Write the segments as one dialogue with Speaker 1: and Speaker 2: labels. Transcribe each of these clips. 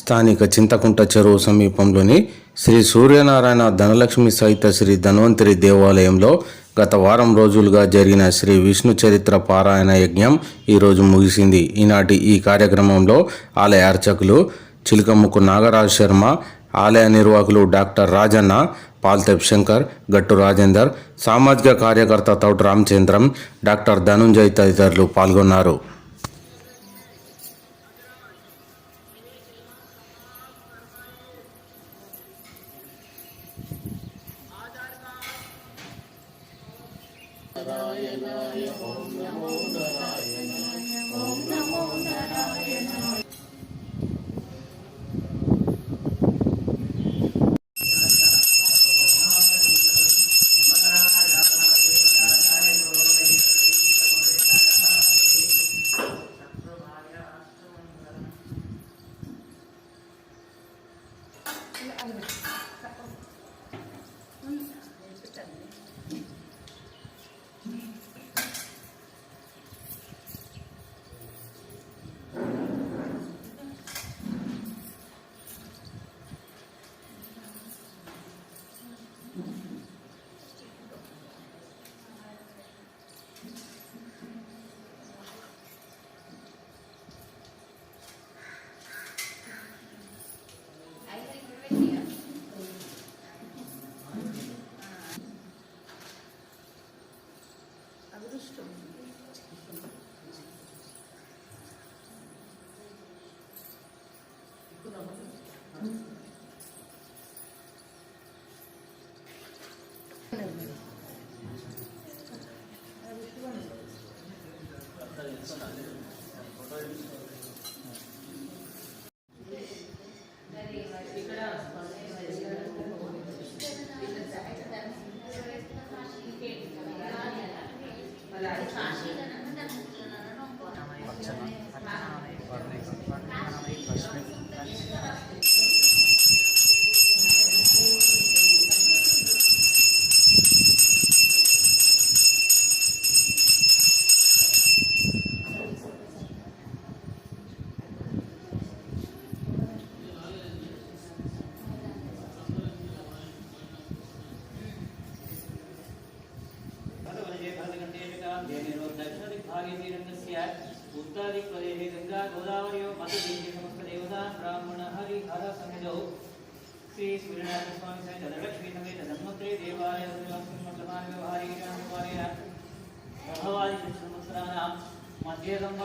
Speaker 1: స్థానిక చింతకుంట చెరువు సమీపంలోని శ్రీ సూర్యనారాయణ ధనలక్ష్మి సహిత శ్రీ ధన్వంతరి దేవాలయంలో గత వారం రోజులుగా జరిగిన శ్రీ విష్ణు చరిత్ర పారాయణ యజ్ఞం ఈరోజు ముగిసింది. ఈనాటి ఈ కార్యక్రమంలో ఆలయ అర్చకులు చిలకముక్కు నాగరాజ్ శర్మ ఆలయ నిర్వాహకులు డాక్టర్ రాజన్న పాల్తెప్ శంకర్ గట్టు రాజేందర్ సామాజిక కార్యకర్త తౌట్ రామచంద్రం డాక్టర్ ధనుంజయ్ తదితరులు పాల్గొన్నారు.
Speaker 2: అదృష్టం ఫోటో मला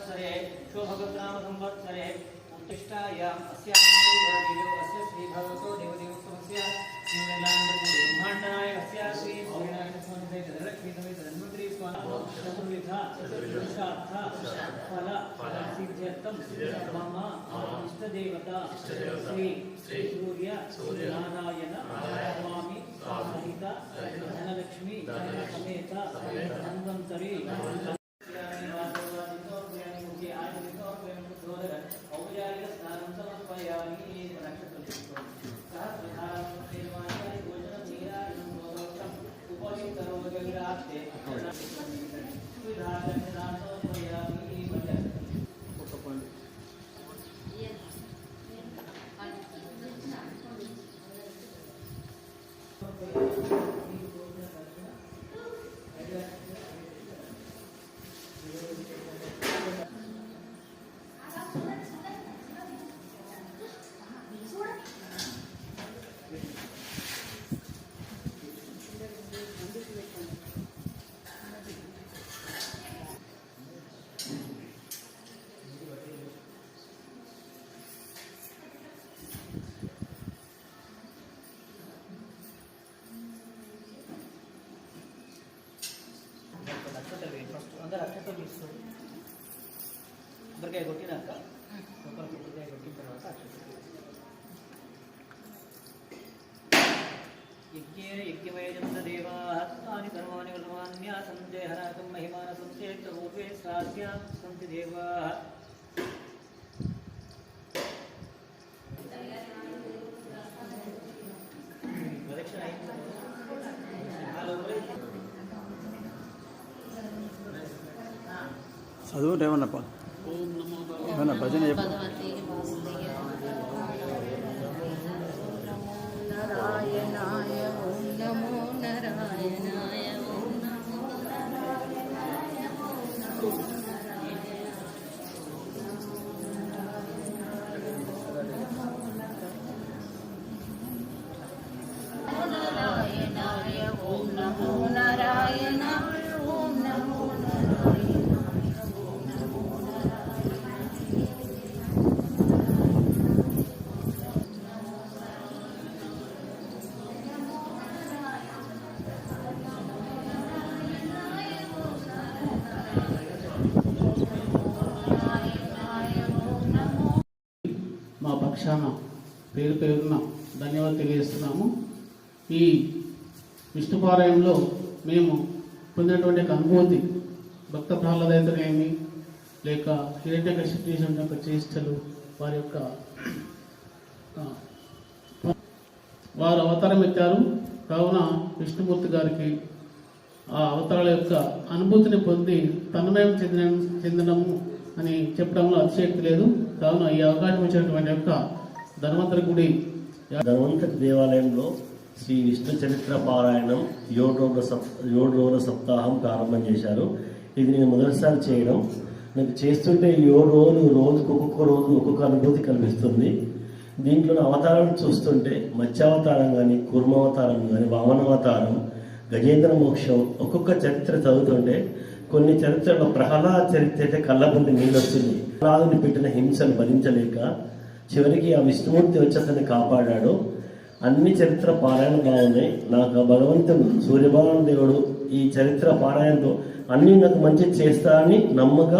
Speaker 2: संवत्सरे शोभगतनाम संवत्सरे उत्तिष्ठायाम् अस्यामेव अस्य श्रीभगवतो देवदेवस्तमस्य श्रीमलाण्डब्रह्माण्डनायकस्य श्रीनारायणस्वामिधन्वन्तरी स्वामिधा फल सिद्ध्यर्थं मम इष्टदेवता श्री सूर्य नारायण కొబ్బరికాయ కొట్టినాక కొబ్బరి కొబ్బరికాయ కొట్టిన తర్వాత అక్షతం యజ్ఞే యజ్ఞమేజం కర్మాణి కర్మాణ్యా సంతే హరాకం మహిమాన సంతే సంతి దేవా. ప్రదక్షిణ
Speaker 3: భజన భజన నారాయణాయ ఓం నమో
Speaker 4: నారాయణాయ మా
Speaker 3: పక్షాన పేరు పేరున ధన్యవాదాలు తెలియజేస్తున్నాము. ఈ విష్ణుపారాయణంలో మేము పొందినటువంటి ఒక అనుభూతి భక్త ప్రహ్లాదైతేనేమి లేక హిరణ్యకశిపు చేసిన యొక్క చేష్టలు వారి యొక్క వారు అవతారం ఎత్తారు. కావున విష్ణుమూర్తి గారికి ఆ అవతారాల యొక్క అనుభూతిని పొంది తన్మయం చెందిన చెందడము అని చెప్పడంలో అతిశక్తి లేదు. కావున ఈ అవకాశం ఇచ్చినటువంటి యొక్క ధన్వంతరి గుడి
Speaker 4: ధన్వంతరి దేవాలయంలో శ్రీ విష్ణు చరిత్ర పారాయణం ఏడు రోజుల సప్ ఏడు రోజుల సప్తాహం ప్రారంభం చేశారు. ఇది నేను మొదటిసారి చేయడం. నాకు చేస్తుంటే ఈ ఏడు రోజులు రోజుకు ఒక్కొక్క రోజు ఒక్కొక్క అనుభూతి కనిపిస్తుంది దీంట్లో అవతారం చూస్తుంటే మత్స్యావతారం కానీ కూర్మావతారం కానీ వామనావతారం గజేంద్ర మోక్షం ఒక్కొక్క చరిత్ర చదువుతుంటే కొన్ని చరిత్రలో ప్రహ్లాద చరిత్ర అయితే కళ్ళబుండి నీళ్ళు వచ్చింది ప్రహ్లాదుని పెట్టిన హింసను భరించలేక చివరికి ఆ విష్ణుమూర్తి వచ్చి అతన్ని కాపాడాడు. అన్ని చరిత్ర పారాయణ బాగున్నాయి నాకు ఆ భగవంతుడు సూర్యభగవాన్ దేవుడు ఈ చరిత్ర పారాయణతో అన్ని నాకు మంచి చేస్తా అని నమ్మక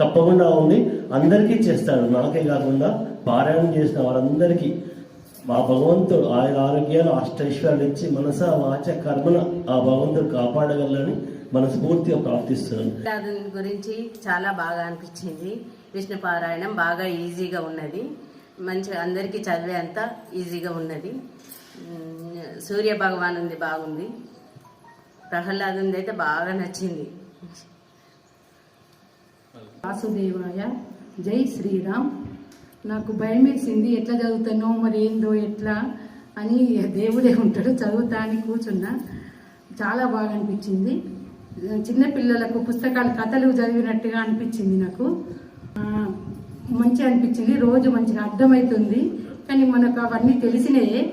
Speaker 4: తప్పకుండా ఉంది. అందరికీ చేస్తాడు. నాకే కాకుండా పారాయణం చేసిన వారందరికీ. మా భగవంతుడు ఆయన ఆరోగ్యాలు అష్టైశ్వర్యాలు ఇచ్చి మనస వాచ కర్మన ఆ భగవంతుడు కాపాడగలని మనస్ఫూర్తిగా ప్రార్థిస్తున్నాను.
Speaker 5: దాని గురించి చాలా బాగా అనిపించింది. విష్ణు పారాయణం బాగా ఈజీగా ఉన్నది. మంచిగా అందరికీ చదివే అంత ఈజీగా ఉన్నది. సూర్య భగవాన్ ఉంది బాగుంది. ప్రహ్లాద్ ఉంది అయితే బాగా నచ్చింది.
Speaker 6: వాసుదేవాయ జై శ్రీరామ్. నాకు భయం వేసింది ఎట్లా చదువుతానో మరి ఏందో ఎట్లా అని దేవుడే ఉంటాడు చదువుతా అని కూర్చున్నా. చాలా బాగా అనిపించింది. చిన్నపిల్లలకు పుస్తకాలు కథలు చదివినట్టుగా అనిపించింది నాకు. మంచి మంచిగా అనిపించింది. రోజు మంచిగా అర్థమవుతుంది. కానీ మనకు అవన్నీ తెలిసినాయే.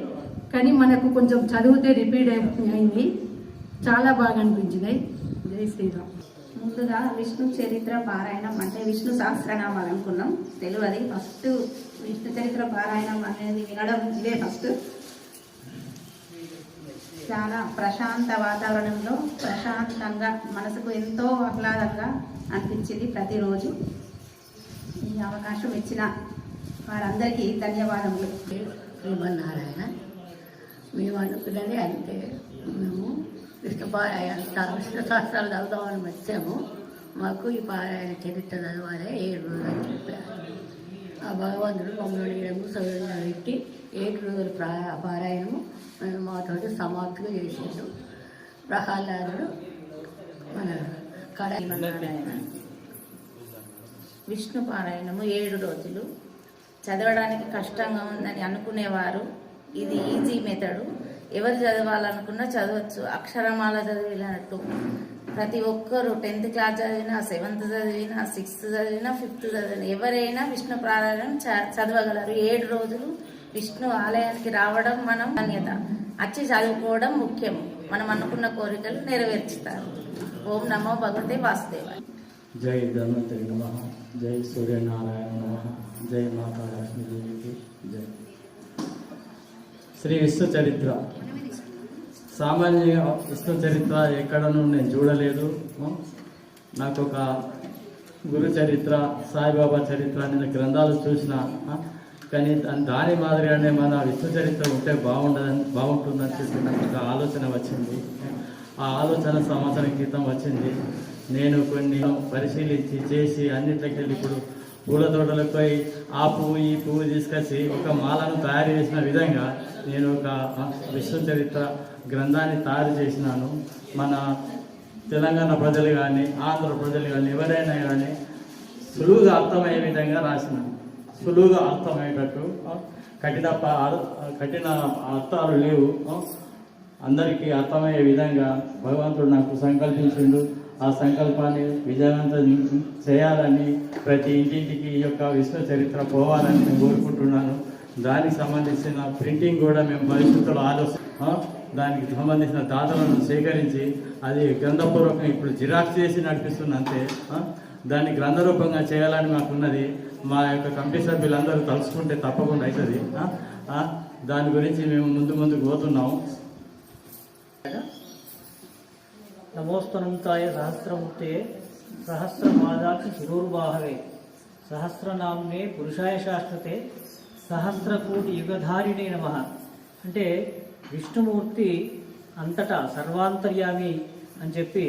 Speaker 6: కానీ మనకు కొంచెం చదివితే రిపీట్ అయింది. చాలా బాగా అనిపించినాయి. జై శ్రీరామ్.
Speaker 7: ముందుగా విష్ణు చరిత్ర పారాయణం అంటే విష్ణు సహస్రనామాలు అనుకున్నాం. తెలియదు ఫస్ట్ విష్ణు చరిత్ర పారాయణం అనేది వినడం ఇదే ఫస్ట్. చాలా ప్రశాంత వాతావరణంలో ప్రశాంతంగా మనసుకు ఎంతో ఆహ్లాదంగా అనిపించింది ప్రతిరోజు. ఈ అవకాశం ఇచ్చిన వారందరికీ ధన్యవాదములు.
Speaker 8: శ్రీమన్నారాయణ మేము అనుకున్నది అంతే. మేము విష్ణు పారాయణ విష్ణు శాస్త్రాలు చదువుదామని వచ్చాము. మాకు ఈ పారాయణ చరిత్ర చదవాలి ఏడు రోజులు అని చెప్పారు. ఆ భగవంతుడు మమ్మల్ని ఏడు సౌకర్యంగా పెట్టి ఏడు రోజుల ప్రా పారాయణము మేము మాతోటి సమాప్తిగా చేసిండు. ప్రహ్లాదుడు మన కడ
Speaker 7: విష్ణు పారాయణము ఏడు రోజులు. చదవడానికి కష్టంగా ఉందని అనుకునేవారు. ఇది ఈజీ మెథడు. ఎవరు చదవాలనుకున్నా చదవచ్చు. అక్షరమాల చదివినట్టు. ప్రతి ఒక్కరు టెన్త్ క్లాస్ చదివినా సెవెంత్ చదివినా సిక్స్త్ చదివినా ఫిఫ్త్ చదివినా ఎవరైనా విష్ణు పారాయణం చ- చదవగలరు. ఏడు రోజులు విష్ణు ఆలయానికి రావడం మనం ధన్యత వచ్చి చదువుకోవడం ముఖ్యం. మనం అనుకున్న కోరికలు నెరవేర్చుతారు. ఓం నమో భగవతే వాసుదేవ
Speaker 9: జై ధన్వంతరి నమ. జై సూర్యనారాయణ నమ. జై మాతా లక్ష్మీదేవికి జై. శ్రీ విశ్వ చరిత్ర. సామాన్య విష్ణు చరిత్ర ఎక్కడనూ నేను చూడలేదు. నాకు ఒక గురు చరిత్ర సాయిబాబా చరిత్ర అనే గ్రంథాలు చూసిన కానీ దాని- దాని మాదిరిగానే మన విశ్వ చరిత్ర ఉంటే బాగుండదని బాగుంటుందని చెప్పి నాకు ఒక ఆలోచన వచ్చింది. ఆ ఆలోచన సంవత్సరం క్రితం వచ్చింది. నేను కొన్ని పరిశీలించి చేసి అన్నిట్లకి వెళ్ళి ఇప్పుడు పూల తోటలకు పోయి ఆ పువ్వు ఈ పువ్వు తీసుకొచ్చి ఒక మాలను తయారు చేసిన విధంగా నేను ఒక విశ్వచరిత్ర విశ్వ చరిత్ర గ్రంథాన్ని తయారు చేసినాను. మన తెలంగాణ ప్రజలు కానీ ఆంధ్ర ప్రజలు కానీ ఎవరైనా కానీ సులువుగా అర్థమయ్యే విధంగా రాసినాను. సులువుగా అర్థమయ్యేటట్టు కఠిన కఠిన అర్థాలు లేవు. అందరికీ అర్థమయ్యే విధంగా భగవంతుడు నాకు సంకల్పించిండు. ఆ సంకల్పాన్ని విజయవంతం చేయాలని ప్రతి ఇంటింటికి ఈ యొక్క విశ్వ చరిత్ర పోవాలని నేను కోరుకుంటున్నాను. దానికి సంబంధించిన ప్రింటింగ్ కూడా మేము భవిష్యత్తులో ఆలోచన దానికి సంబంధించిన దాతలను సేకరించి అది గ్రంథపూర్వకంగా ఇప్పుడు జిరాక్స్ చేసి నడిపిస్తున్నంతే దాన్ని గ్రంథరూపంగా చేయాలని మాకున్నది. మా యొక్క కమిటీ సభ్యులందరూ కలుసుకుంటే తప్పకుండా అవుతుంది. దాని గురించి మేము ముందు ముందుకు పోతున్నాము.
Speaker 2: నమోస్తనంతాయ సహస్రమూర్తే సహస్రమాదాక్షి శిరోర్వాహవే సహస్రనామ్నే పురుషాయ శాశ్వతే సహస్రకోటి యుగధారిణే నమ. అంటే విష్ణుమూర్తి అంతటా సర్వాంతర్యామి అని చెప్పి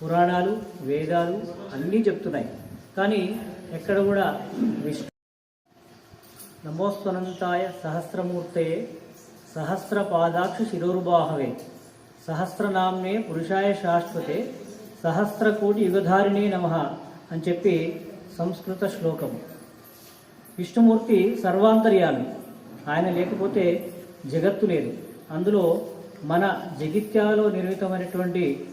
Speaker 2: పురాణాలు వేదాలు అన్నీ చెప్తున్నాయి. కానీ ఎక్కడ కూడా విష్ణు నమోస్వనంతాయ సహస్రమూర్తయే సహస్రపాదాక్ష శిరోరుబాహవే. సహస్రనామ్నే పురుషాయ శాశ్వతే సహస్రకోటి యుగధారిణే నమ అని చెప్పి సంస్కృత శ్లోకం. విష్ణుమూర్తి సర్వాంతర్యామి. ఆయన లేకపోతే జగత్తు లేదు. అందులో మన జగిత్యాలో నిర్మితమైనటువంటి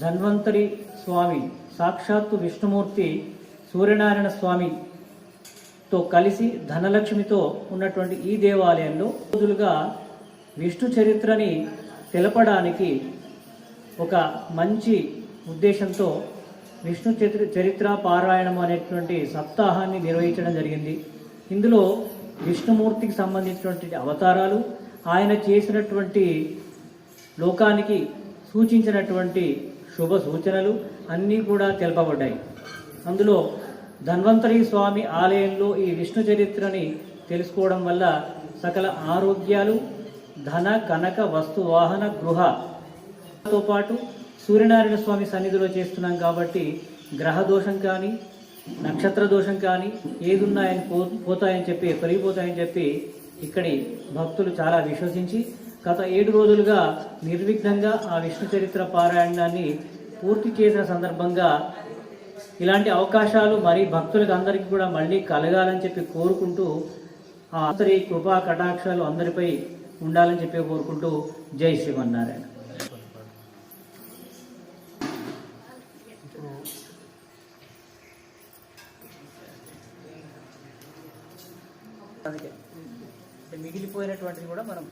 Speaker 2: ధన్వంతరి స్వామి సాక్షాత్తు విష్ణుమూర్తి సూర్యనారాయణ స్వామితో కలిసి ధనలక్ష్మితో ఉన్నటువంటి ఈ దేవాలయంలో రోజులుగా విష్ణు చరిత్రని తెలపడానికి ఒక మంచి ఉద్దేశంతో విష్ణు చరిత్ర చరిత్ర పారాయణం అనేటువంటి సప్తాహాన్ని నిర్వహించడం జరిగింది. ఇందులో విష్ణుమూర్తికి సంబంధించినటువంటి అవతారాలు ఆయన చేసినటువంటి లోకానికి సూచించినటువంటి శుభ సూచనలు అన్నీ కూడా తెలపబడ్డాయి. అందులో ధన్వంతరి స్వామి ఆలయంలో ఈ విష్ణు చరిత్రని తెలుసుకోవడం వల్ల సకల ఆరోగ్యాలు ధన కనక వస్తు వాహన గృహతో పాటు సూర్యనారాయణ స్వామి సన్నిధిలో చేస్తున్నాం కాబట్టి గ్రహ దోషం కానీ నక్షత్ర దోషం కానీ ఏదున్నాయని పో పోతాయని చెప్పి పెరిగిపోతాయని చెప్పి ఇక్కడి భక్తులు చాలా విశ్వసించి గత ఏడు రోజులుగా నిర్విఘ్నంగా ఆ విష్ణు చరిత్ర పారాయణాన్ని పూర్తి చేసిన సందర్భంగా ఇలాంటి అవకాశాలు మరి భక్తులకు అందరికీ కూడా మళ్ళీ కలగాలని చెప్పి కోరుకుంటూ ఆ అందరి కృపా కటాక్షాలు అందరిపై ఉండాలని చెప్పి కోరుకుంటూ జై శ్రీమన్నారాయణ. అందుకే. మిగిలిపోయినటువంటిది కూడా మనం